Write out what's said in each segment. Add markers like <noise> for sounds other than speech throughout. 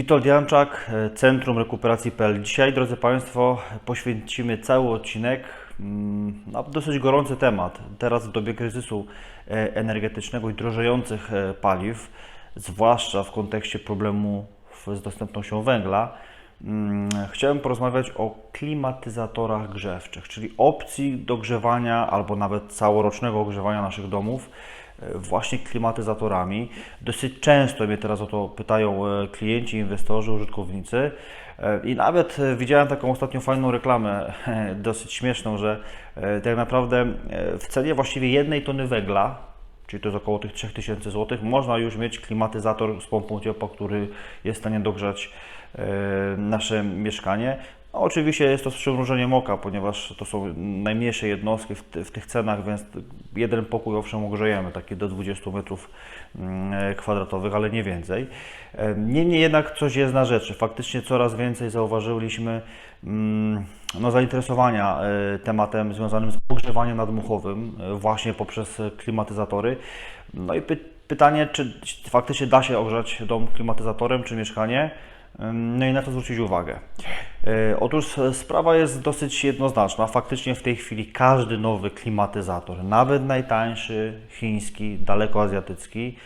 Witold Janczak, Centrum Rekuperacji.pl. Dzisiaj, drodzy Państwo, poświęcimy cały odcinek mm, na dosyć gorący temat. Teraz w dobie kryzysu e, energetycznego i drożejących e, paliw, zwłaszcza w kontekście problemu z dostępnością węgla, mm, chciałem porozmawiać o klimatyzatorach grzewczych, czyli opcji dogrzewania albo nawet całorocznego ogrzewania naszych domów właśnie klimatyzatorami. Dosyć często mnie teraz o to pytają e, klienci, inwestorzy, użytkownicy E, i nawet e, widziałem taką ostatnią fajną reklamę, <laughs> dosyć śmieszną, że tak naprawdę w cenie właściwie jednej tony węgla, czyli to jest około tych 3000 zł, można już mieć klimatyzator z pompą ciepła, który jest w stanie dogrzać nasze mieszkanie. No, oczywiście jest to z przymrużeniem oka, ponieważ to są najmniejsze jednostki w, w tych cenach, więc jeden pokój owszem ogrzejemy, taki do 20 metrów mm, kwadratowych, ale nie więcej. E, Niemniej jednak coś jest na rzeczy. Faktycznie coraz więcej zauważyliśmy mm, no, zainteresowania e, tematem związanym z ogrzewaniem nadmuchowym e, właśnie poprzez klimatyzatory. No i py pytanie, czy faktycznie da się ogrzać dom klimatyzatorem czy mieszkanie? No i na to zwrócić uwagę. E, Otóż e, sprawa jest dosyć jednoznaczna. Faktycznie w tej chwili każdy nowy klimatyzator, nawet najtańszy, chiński, dalekoazjatycki,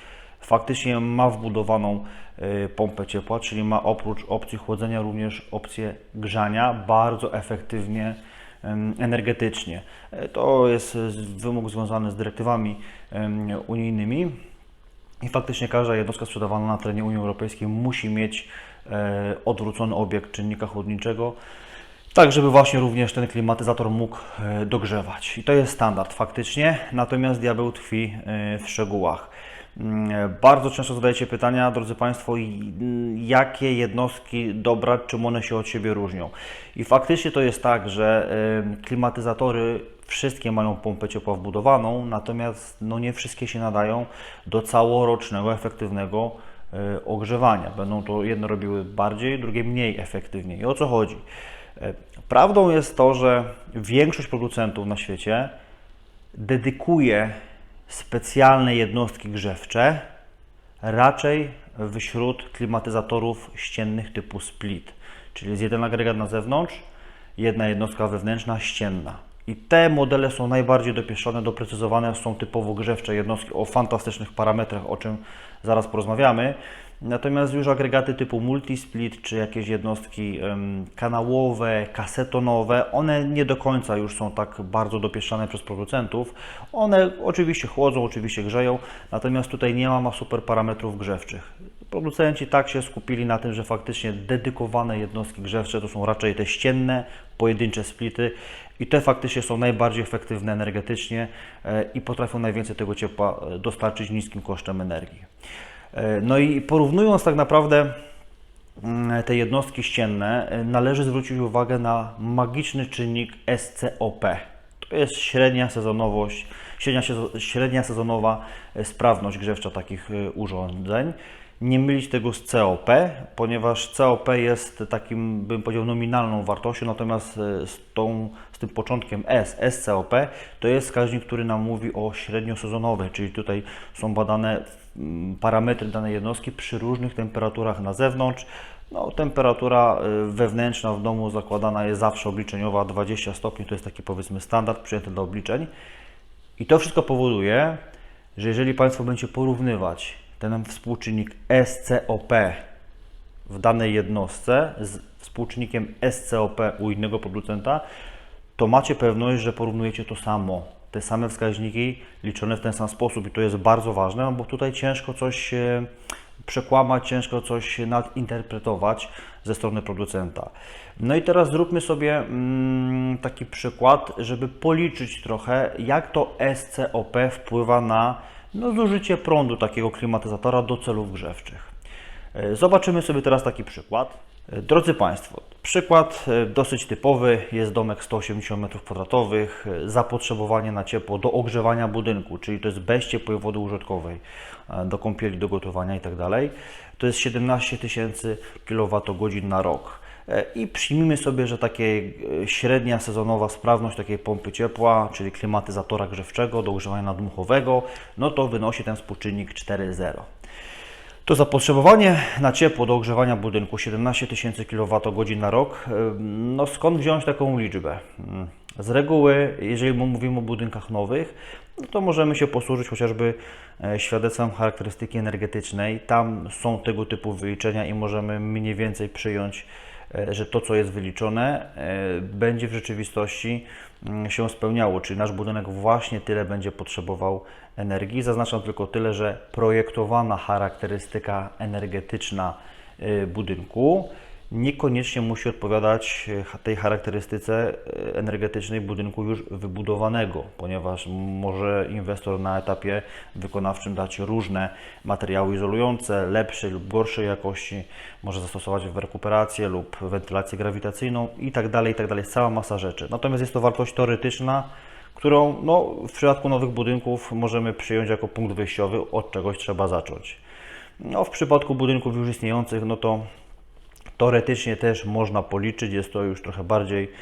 faktycznie ma wbudowaną e, pompę ciepła, czyli ma oprócz opcji chłodzenia również opcję grzania bardzo efektywnie energetycznie. To jest wymóg związany z dyrektywami unijnymi. I faktycznie każda jednostka sprzedawana na terenie Unii Europejskiej musi mieć odwrócony obieg czynnika chłodniczego, tak żeby właśnie również ten klimatyzator mógł e, dogrzewać. I to jest standard faktycznie, natomiast diabeł tkwi e, w szczegółach. Mm, e, Bardzo często zadajecie pytania, drodzy Państwo, mm, jakie jednostki dobrać, czym one się od siebie różnią. I faktycznie to jest tak, że e, klimatyzatory wszystkie mają pompę ciepła wbudowaną, natomiast no nie wszystkie się nadają do całorocznego, efektywnego e, ogrzewania. Będą to jedne robiły bardziej, drugie mniej efektywnie. I o co chodzi? E, Prawdą jest to, że większość producentów na świecie dedykuje specjalne jednostki grzewcze raczej wśród klimatyzatorów ściennych typu split, czyli jest jeden agregat na zewnątrz, jedna jednostka wewnętrzna ścienna. I te modele są najbardziej dopieszczone, doprecyzowane, są typowo grzewcze jednostki o fantastycznych parametrach, o czym zaraz porozmawiamy. Natomiast już agregaty typu multisplit, czy jakieś jednostki kanałowe, kasetonowe, one nie do końca już są tak bardzo dopieszczane przez producentów. One oczywiście chłodzą, oczywiście grzeją, natomiast tutaj nie ma super parametrów grzewczych. Producenci tak się skupili na tym, że faktycznie dedykowane jednostki grzewcze to są raczej te ścienne, pojedyncze splity i te faktycznie są najbardziej efektywne energetycznie e, i potrafią najwięcej tego ciepła e, dostarczyć niskim kosztem energii. E, No i porównując tak naprawdę mm, te jednostki ścienne, należy zwrócić uwagę na magiczny czynnik SCOP. To jest średnia sezonowość, średnia, średnia sezonowa sprawność grzewcza takich urządzeń. Nie mylić tego z COP, ponieważ COP jest takim, bym powiedział, nominalną wartością, natomiast e, z, tą, z tym początkiem S, SCOP, to jest wskaźnik, który nam mówi o średniosezonowej, czyli tutaj są badane mm, parametry danej jednostki przy różnych temperaturach na zewnątrz. No, temperatura y, wewnętrzna w domu zakładana jest zawsze obliczeniowa 20 stopni, to jest taki powiedzmy standard przyjęty do obliczeń. I to wszystko powoduje, że jeżeli Państwo będziecie porównywać ten współczynnik SCOP w danej jednostce z współczynnikiem SCOP u innego producenta, to macie pewność, że porównujecie to samo. Te same wskaźniki liczone w ten sam sposób i to jest bardzo ważne, bo tutaj ciężko coś e, przekłamać, ciężko coś nadinterpretować ze strony producenta. No i teraz zróbmy sobie mm, taki przykład, żeby policzyć trochę, jak to SCOP wpływa na no, zużycie prądu takiego klimatyzatora do celów grzewczych. E, Zobaczymy sobie teraz taki przykład. E, Drodzy Państwo, przykład e, dosyć typowy. Jest domek 180 m2, e, zapotrzebowanie na ciepło do ogrzewania budynku, czyli to jest bez ciepłej wody użytkowej, do kąpieli, do gotowania itd. To jest 17 tysięcy kWh na rok. E, I przyjmijmy sobie, że takie e, średnia sezonowa sprawność takiej pompy ciepła, czyli klimatyzatora grzewczego do ogrzewania nadmuchowego, no to wynosi ten współczynnik 4,0. To zapotrzebowanie na ciepło do ogrzewania budynku 17 tysięcy kWh na rok. No skąd wziąć taką liczbę? Z reguły, jeżeli mówimy o budynkach nowych, no to możemy się posłużyć chociażby e, świadectwem charakterystyki energetycznej. Tam są tego typu wyliczenia i możemy mniej więcej przyjąć, e, że to, co jest wyliczone, e, będzie w rzeczywistości mm, się spełniało, czyli nasz budynek właśnie tyle będzie potrzebował energii. Zaznaczam tylko tyle, że projektowana charakterystyka energetyczna budynku niekoniecznie musi odpowiadać e, tej charakterystyce e, energetycznej budynku już wybudowanego, ponieważ może inwestor na etapie wykonawczym dać różne materiały izolujące, lepszej lub gorszej jakości, może zastosować w rekuperację lub wentylację grawitacyjną itd., tak itd. Tak cała masa rzeczy. Natomiast jest to wartość teoretyczna, którą no, w przypadku nowych budynków możemy przyjąć jako punkt wyjściowy, od czegoś trzeba zacząć. No, w przypadku budynków już istniejących, no to Teoretycznie też można policzyć, jest to już trochę bardziej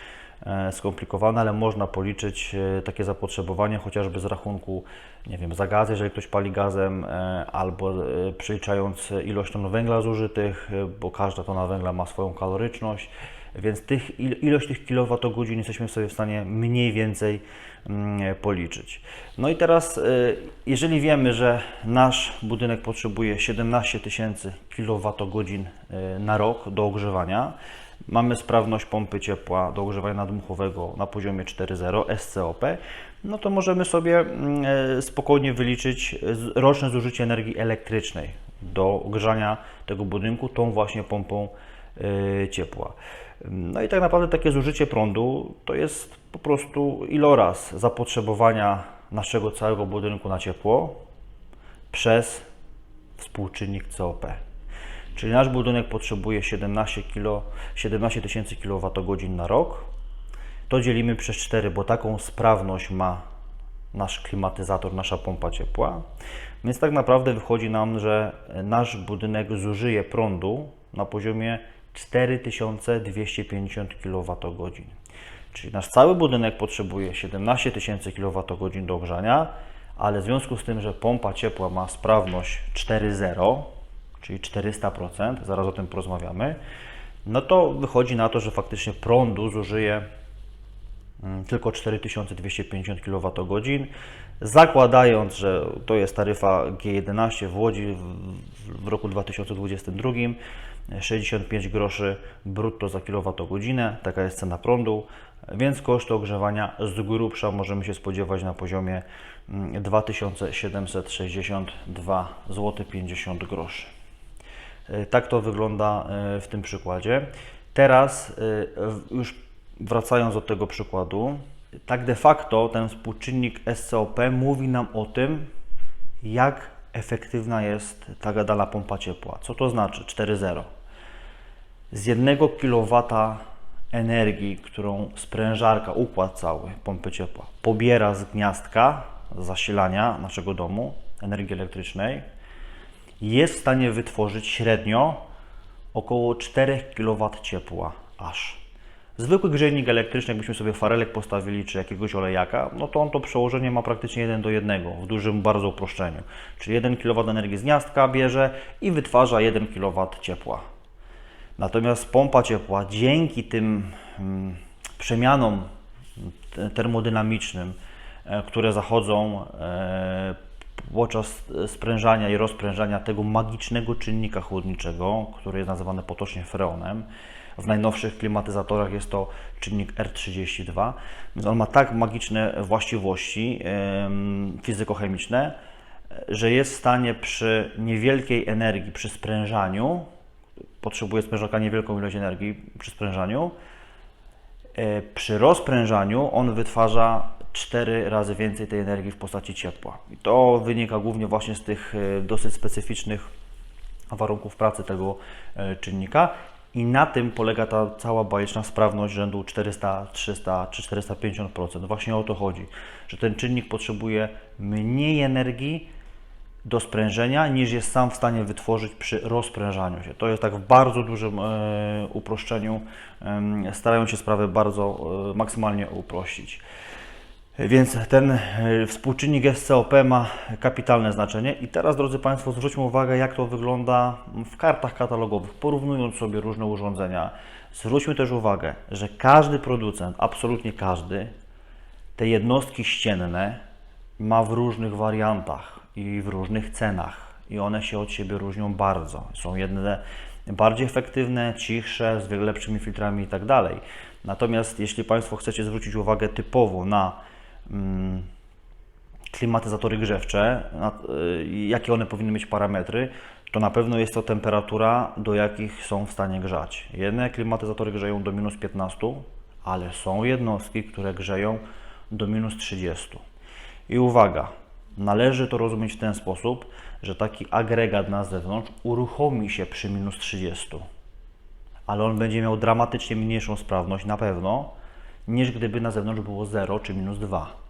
e, skomplikowane, ale można policzyć e, takie zapotrzebowanie chociażby z rachunku, nie wiem, za gaz, jeżeli ktoś pali gazem, e, albo przeliczając ilość ton węgla zużytych, bo każda tona węgla ma swoją kaloryczność, więc tych, ilość tych kilowatogodzin jesteśmy sobie w stanie mniej więcej mm, policzyć. No i teraz, jeżeli wiemy, że nasz budynek potrzebuje 17 tysięcy kilowatogodzin na rok do ogrzewania, mamy sprawność pompy ciepła do ogrzewania nadmuchowego na poziomie 4.0 SCOP, no to możemy sobie mm, e, spokojnie wyliczyć roczne zużycie energii elektrycznej do ogrzania tego budynku tą właśnie pompą ciepła. No i tak naprawdę takie zużycie prądu to jest po prostu iloraz zapotrzebowania naszego całego budynku na ciepło przez współczynnik COP. Czyli nasz budynek potrzebuje 17 kilo, 17 tysięcy kWh na rok. To dzielimy przez 4, bo taką sprawność ma nasz klimatyzator, nasza pompa ciepła. Więc tak naprawdę wychodzi nam, że nasz budynek zużyje prądu na poziomie 4250 kWh. Czyli nasz cały budynek potrzebuje 17 tysięcy kWh do ogrzania, ale w związku z tym, że pompa ciepła ma sprawność 4.0, czyli 400%, zaraz o tym porozmawiamy, no to wychodzi na to, że faktycznie prądu zużyje mm, tylko 4250 kWh, zakładając, że to jest taryfa G11 w Łodzi w roku 2022, 65 groszy brutto za kilowatogodzinę, taka jest cena prądu, więc koszty ogrzewania z grubsza możemy się spodziewać na poziomie 2762 zł 50 groszy. E, tak to wygląda e, w tym przykładzie. Teraz e, już wracając do tego przykładu, tak de facto ten współczynnik SCOP mówi nam o tym, jak efektywna jest ta gadana pompa ciepła. Co to znaczy 4.0? Z 1 kW energii, którą sprężarka, układ cały pompy ciepła pobiera z gniazdka zasilania naszego domu energii elektrycznej, jest w stanie wytworzyć średnio około 4 kW ciepła aż. Zwykły grzejnik elektryczny, jakbyśmy sobie farelek postawili czy jakiegoś olejaka, no to on to przełożenie ma praktycznie 1 do 1 w dużym bardzo uproszczeniu. Czyli 1 kW energii z gniazdka bierze i wytwarza 1 kW ciepła. Natomiast pompa ciepła dzięki tym hmm, przemianom termodynamicznym, e, które zachodzą e, podczas sprężania i rozprężania tego magicznego czynnika chłodniczego, który jest nazywany potocznie freonem. W najnowszych klimatyzatorach jest to czynnik R32, więc on ma tak magiczne właściwości fizykochemiczne, że jest w stanie przy niewielkiej energii, przy sprężaniu, potrzebuje sprężaka niewielką ilość energii przy sprężaniu, e, przy rozprężaniu on wytwarza 4 razy więcej tej energii w postaci ciepła. I to wynika głównie właśnie z tych e, dosyć specyficznych warunków pracy tego e, czynnika. I na tym polega ta cała bajeczna sprawność rzędu 400, 300 czy 450%. Właśnie o to chodzi, że ten czynnik potrzebuje mniej energii do sprężenia niż jest sam w stanie wytworzyć przy rozprężaniu się. To jest tak w bardzo dużym e, uproszczeniu, starają się sprawę bardzo e, maksymalnie uprościć. Więc ten e, współczynnik SCOP ma kapitalne znaczenie. I teraz, drodzy Państwo, zwróćmy uwagę, jak to wygląda w kartach katalogowych, porównując sobie różne urządzenia. Zwróćmy też uwagę, że każdy producent, absolutnie każdy, te jednostki ścienne ma w różnych wariantach i w różnych cenach. I one się od siebie różnią bardzo. Są jedne bardziej efektywne, cichsze, z lepszymi filtrami i tak dalej. Natomiast jeśli Państwo chcecie zwrócić uwagę typowo na klimatyzatory grzewcze, y, jakie one powinny mieć parametry, to na pewno jest to temperatura, do jakich są w stanie grzać. Jedne klimatyzatory grzeją do minus 15, ale są jednostki, które grzeją do minus 30. I uwaga, należy to rozumieć w ten sposób, że taki agregat na zewnątrz uruchomi się przy minus 30 ale on będzie miał dramatycznie mniejszą sprawność na pewno, niż gdyby na zewnątrz było 0 czy minus 2.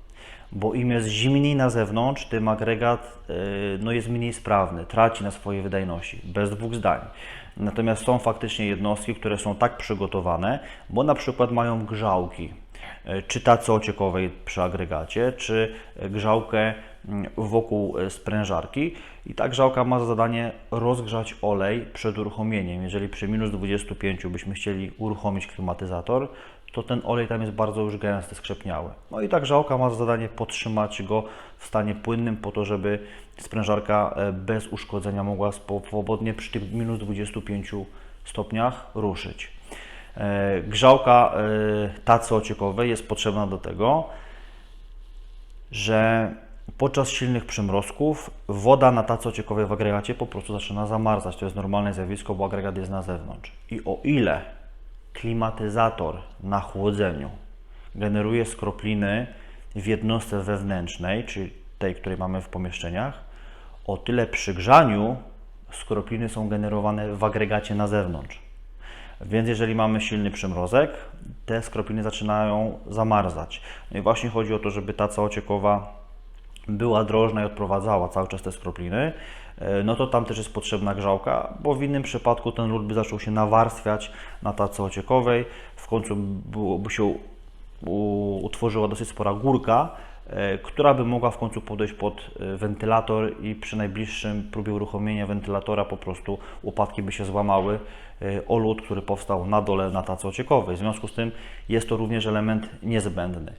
Bo im jest zimniej na zewnątrz, tym agregat yy, no jest mniej sprawny, traci na swojej wydajności, bez dwóch zdań. Natomiast są faktycznie jednostki, które są tak przygotowane, bo na przykład mają grzałki, yy, czy tacy ociekowej przy agregacie, czy grzałkę wokół e, sprężarki i ta grzałka ma za zadanie rozgrzać olej przed uruchomieniem. Jeżeli przy minus 25 byśmy chcieli uruchomić klimatyzator, to ten olej tam jest bardzo już gęsty, skrzepniały. No i ta grzałka ma za zadanie podtrzymać go w stanie płynnym po to, żeby sprężarka e, bez uszkodzenia mogła swobodnie przy tych minus 25 stopniach ruszyć. E, Grzałka tacy ociekowej jest potrzebna do tego, że podczas silnych przymrozków woda na tacy ociekowej w agregacie po prostu zaczyna zamarzać. To jest normalne zjawisko, bo agregat jest na zewnątrz. I o ile klimatyzator na chłodzeniu generuje skropliny w jednostce wewnętrznej, czyli tej, której mamy w pomieszczeniach, o tyle przy grzaniu skropliny są generowane w agregacie na zewnątrz. Więc jeżeli mamy silny przymrozek, te skropliny zaczynają zamarzać. No i właśnie chodzi o to, żeby taca ociekowa była drożna i odprowadzała cały czas te skropliny, e, no to tam też jest potrzebna grzałka, bo w innym przypadku ten lód by zaczął się nawarstwiać na tacy ociekowej, w końcu byłoby się utworzyła dosyć spora górka, e, która by mogła w końcu podejść pod e, wentylator i przy najbliższym próbie uruchomienia wentylatora po prostu łopatki by się złamały o lód, który powstał na dole na tacy ociekowej. W związku z tym jest to również element niezbędny.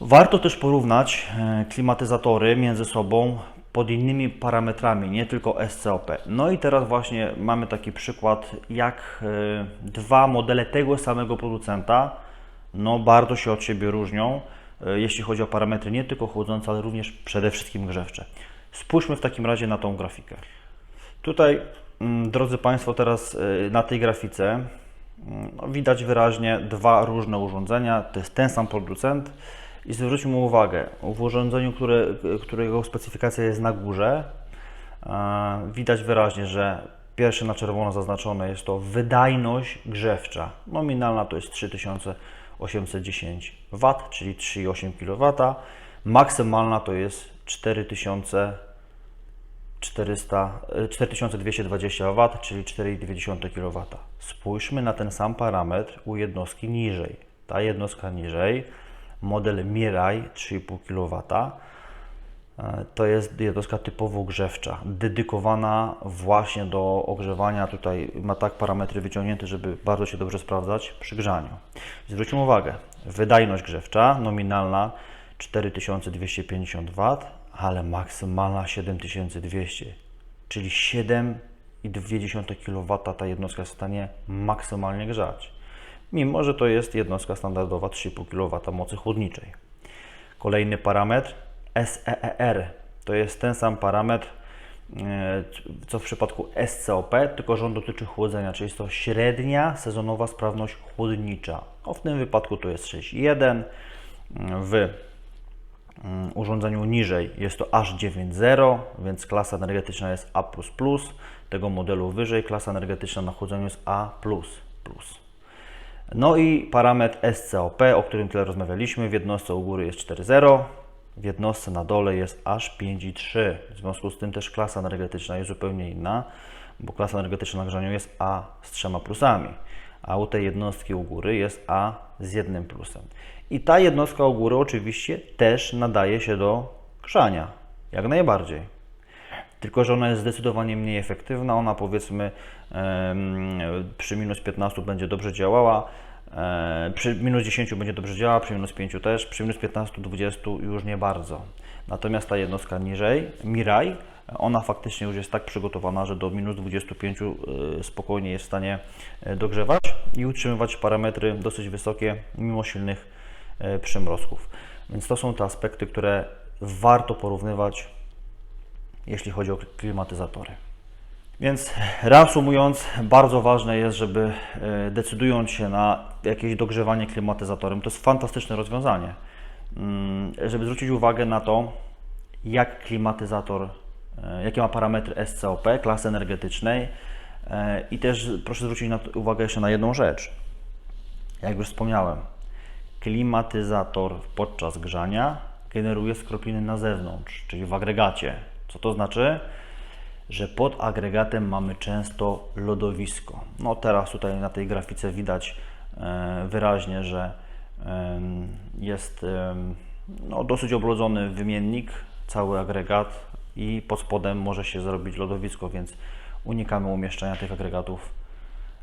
Warto też porównać e, klimatyzatory między sobą pod innymi parametrami, nie tylko SCOP. No i teraz właśnie mamy taki przykład, jak e, dwa modele tego samego producenta no bardzo się od siebie różnią, e, jeśli chodzi o parametry nie tylko chłodzące, ale również przede wszystkim grzewcze. Spójrzmy w takim razie na tą grafikę. Tutaj, mm, drodzy Państwo, teraz na tej grafice mm, no, widać wyraźnie dwa różne urządzenia. To jest ten sam producent, i zwróćmy uwagę, w urządzeniu, które, którego specyfikacja jest na górze, widać wyraźnie, że pierwsze na czerwono zaznaczone jest to wydajność grzewcza. Nominalna to jest 3810 W, czyli 3,8 kW. Maksymalna to jest 4400, 4220 W, czyli 4,2 kW. Spójrzmy na ten sam parametr u jednostki niżej. Ta jednostka niżej model Mirai 3,5 kW. E, to jest jednostka typowo grzewcza, dedykowana właśnie do ogrzewania. Tutaj ma tak parametry wyciągnięte, żeby bardzo się dobrze sprawdzać przy grzaniu. Zwróćmy uwagę, wydajność grzewcza nominalna 4250 W, ale maksymalna 7200, czyli 7,2 kW ta jednostka jest w stanie maksymalnie grzać mimo że to jest jednostka standardowa 3,5 kW mocy chłodniczej. Kolejny parametr SEER to jest ten sam parametr e, co w przypadku SCOP, tylko że on dotyczy chłodzenia, czyli jest to średnia sezonowa sprawność chłodnicza. No w tym wypadku to jest 6,1, w mm, urządzeniu niżej jest to aż 9.0, więc klasa energetyczna jest A++, tego modelu wyżej klasa energetyczna na chłodzeniu jest A++. No i parametr SCOP, o którym tyle rozmawialiśmy, w jednostce u góry jest 4,0, w jednostce na dole jest aż 5,3. W związku z tym też klasa energetyczna jest zupełnie inna, bo klasa energetyczna na grzaniu jest A z trzema plusami. a u tej jednostki u góry jest A z jednym plusem. I ta jednostka u góry oczywiście też nadaje się do grzania, jak najbardziej. Tylko, że ona jest zdecydowanie mniej efektywna. Ona powiedzmy przy minus 15 będzie dobrze działała, e, przy minus 10 będzie dobrze działała, przy minus 5 też, przy minus 15-20 już nie bardzo. Natomiast ta jednostka niżej, Mirai, ona faktycznie już jest tak przygotowana, że do minus 25 e, spokojnie jest w stanie e, dogrzewać i utrzymywać parametry dosyć wysokie mimo silnych e, przymrozków. Więc to są te aspekty, które warto porównywać, jeśli chodzi o klimatyzatory. Więc reasumując, bardzo ważne jest, żeby e, decydując się na jakieś dogrzewanie klimatyzatorem, to jest fantastyczne rozwiązanie, mm, żeby zwrócić uwagę na to, jak klimatyzator, e, jakie ma parametry SCOP, klasy energetycznej e, i też proszę zwrócić uwagę jeszcze na jedną rzecz. Jak już wspomniałem, klimatyzator podczas grzania generuje skropliny na zewnątrz, czyli w agregacie. Co to znaczy? Że pod agregatem mamy często lodowisko. No teraz tutaj na tej grafice widać e, wyraźnie, że jest no, dosyć oblodzony wymiennik, cały agregat i pod spodem może się zrobić lodowisko, więc unikamy umieszczania tych agregatów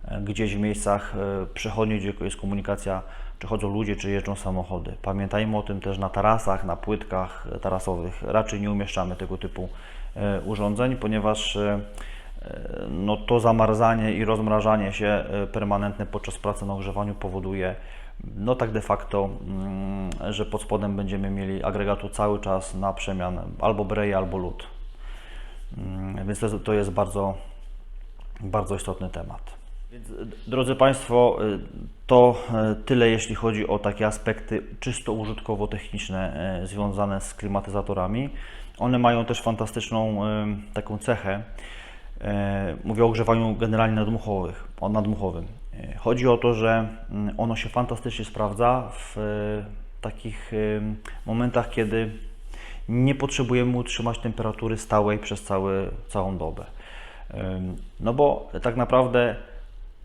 e, gdzieś w miejscach e, przechodni, gdzie jest komunikacja, czy chodzą ludzie, czy jeżdżą samochody. Pamiętajmy o tym też na tarasach, na płytkach tarasowych. Raczej nie umieszczamy tego typu e, urządzeń, ponieważ e, no, to zamarzanie i rozmrażanie się e, permanentne podczas pracy na ogrzewaniu powoduje no tak de facto, mm, że pod spodem będziemy mieli agregatu cały czas na przemian albo breje, albo lód. Mm, Więc to, to jest bardzo, bardzo istotny temat. Więc, e, drodzy Państwo, e, to e, tyle jeśli chodzi o takie aspekty czysto użytkowo-techniczne związane z klimatyzatorami. One mają też fantastyczną taką cechę. Mówię o ogrzewaniu generalnie nadmuchowych, nadmuchowym. Chodzi o to, że ono się fantastycznie sprawdza w takich momentach, kiedy nie potrzebujemy utrzymać temperatury stałej przez cały, całą dobę. No bo tak naprawdę,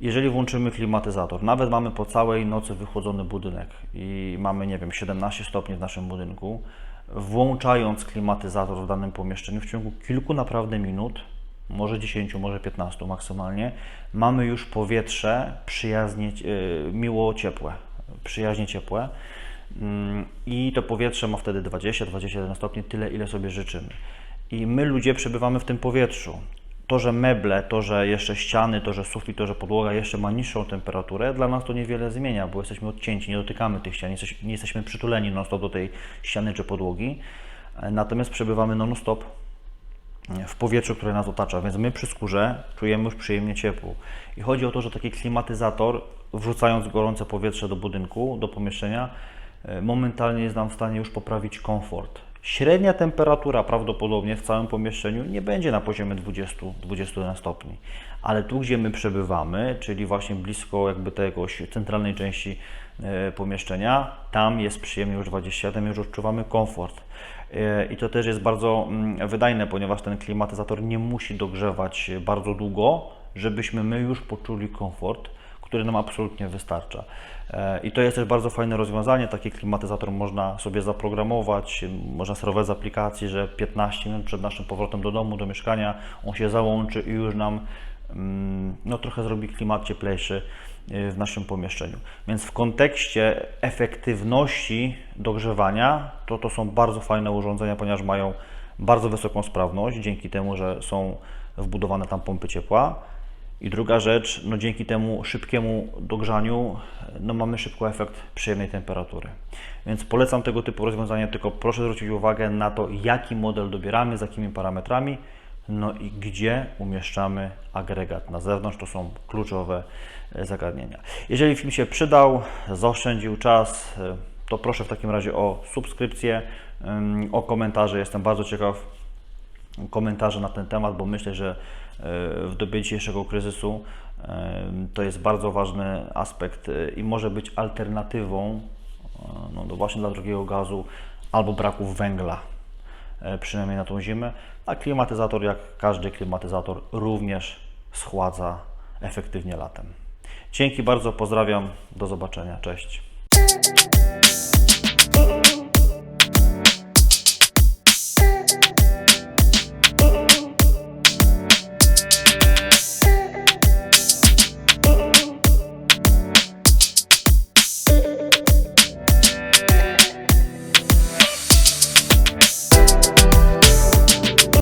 jeżeli włączymy klimatyzator, nawet mamy po całej nocy wychłodzony budynek i mamy, nie wiem, 17 stopni w naszym budynku, włączając klimatyzator w danym pomieszczeniu w ciągu kilku naprawdę minut, może 10, może 15 maksymalnie, mamy już powietrze przyjaznie, yy, miło ciepłe, przyjaźnie ciepłe. Mm, I to powietrze ma wtedy 20-21 stopni, tyle ile sobie życzymy. I my ludzie przebywamy w tym powietrzu. To, że meble, to, że jeszcze ściany, to, że sufit, to, że podłoga jeszcze ma niższą temperaturę, dla nas to niewiele zmienia, bo jesteśmy odcięci, nie dotykamy tych ścian, nie jesteś- nie jesteśmy przytuleni non-stop do tej ściany czy podłogi. Natomiast przebywamy non-stop w powietrzu, które nas otacza, więc my przy skórze czujemy już przyjemnie ciepło. I chodzi o to, że taki klimatyzator, wrzucając gorące powietrze do budynku, do pomieszczenia, e, momentalnie jest nam w stanie już poprawić komfort. Średnia temperatura prawdopodobnie w całym pomieszczeniu nie będzie na poziomie 20-21 stopni, ale tu, gdzie my przebywamy, czyli właśnie blisko jakby tego centralnej części e, pomieszczenia, tam jest przyjemnie już 20, tam już odczuwamy komfort. E, I to też jest bardzo mm, wydajne, ponieważ ten klimatyzator nie musi dogrzewać bardzo długo, żebyśmy my już poczuli komfort, który nam absolutnie wystarcza. E, I to jest też bardzo fajne rozwiązanie. Taki klimatyzator można sobie zaprogramować, można sterować z aplikacji, że 15 minut przed naszym powrotem do domu, do mieszkania, on się załączy i już nam mm, no, trochę zrobi klimat cieplejszy y, w naszym pomieszczeniu. Więc w kontekście efektywności dogrzewania, to to są bardzo fajne urządzenia, ponieważ mają bardzo wysoką sprawność, dzięki temu, że są wbudowane tam pompy ciepła. I druga rzecz, no dzięki temu szybkiemu dogrzaniu, no mamy szybko efekt przyjemnej temperatury. Więc polecam tego typu rozwiązania, tylko proszę zwrócić uwagę na to, jaki model dobieramy, z jakimi parametrami, no i gdzie umieszczamy agregat na zewnątrz. To są kluczowe e, zagadnienia. Jeżeli film się przydał, zaoszczędził czas, e, to proszę w takim razie o subskrypcję, ym, o komentarze. Jestem bardzo ciekaw komentarze na ten temat, bo myślę, że w dobie dzisiejszego kryzysu e, to jest bardzo ważny aspekt e, i może być alternatywą e, no, do właśnie dla drugiego gazu albo braku węgla, e, przynajmniej na tą zimę. A klimatyzator, jak każdy klimatyzator, również schładza efektywnie latem. Dzięki bardzo, pozdrawiam, do zobaczenia, cześć.